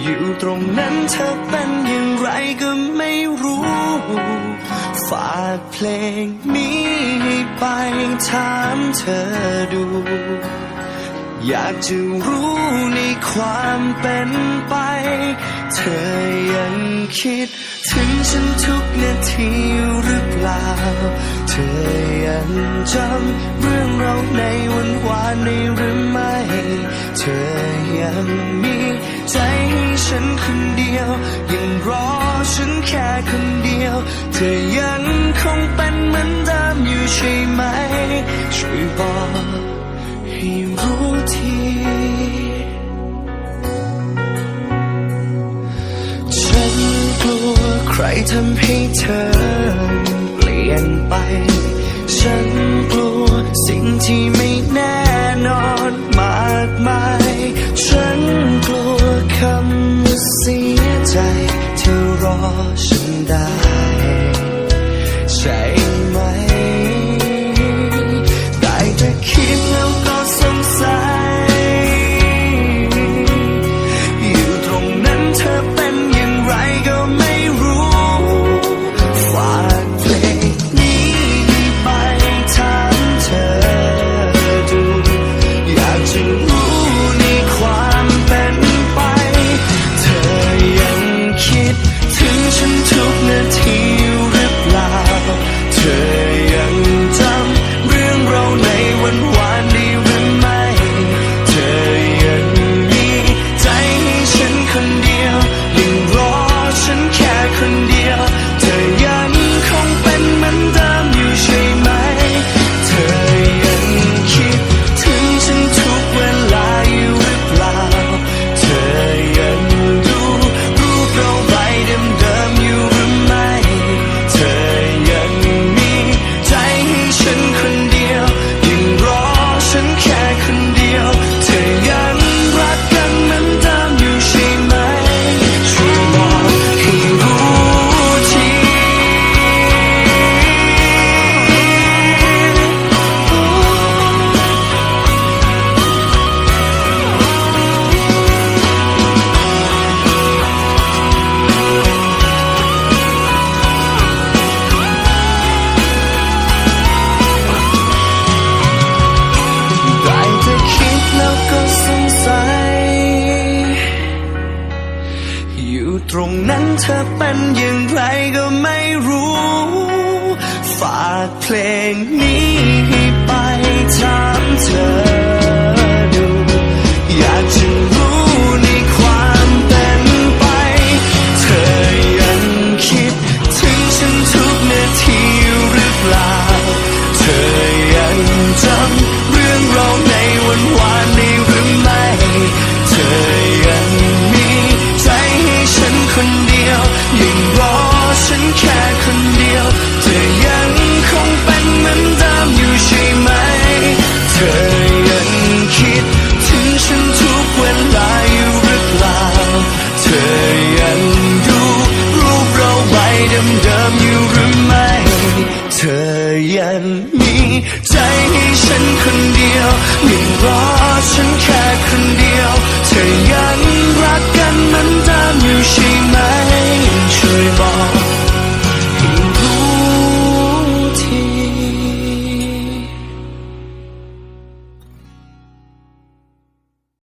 อยู่ตรงนั้นเธอเป็นอย่างไรก็ไม่รู้ ฝากเพลงนี้ให้ไปถามเธอดู อยากจะรู้ในความเป็นไป เธอยังคิดถึงฉันทุกนาทีหรือเปล่า เธอยังจำเรื่องเราในวันวานในหรือไม่ เธอยังมีใจให้ฉันคนเดียว ยังรอฉันแค่คนเดียว เธอยังคงเป็นเหมือนเดิมอยู่ใช่ไหม ช่วยบอกให้รู้ทีฉันกลัวใครทำให้เธอ ยนไป ฉันกลัวสิ่งที่ไม่แน่นอนมากมาย อยู่ตรงนั้นเธอเป็นอย่างไรก็ไม่รู้ ฝากเพลงนี้ให้ไป ยวยังรอฉันแค่คนเดียว เธอยังรักกันเหมือนเดิมอยู่ใช่ไหม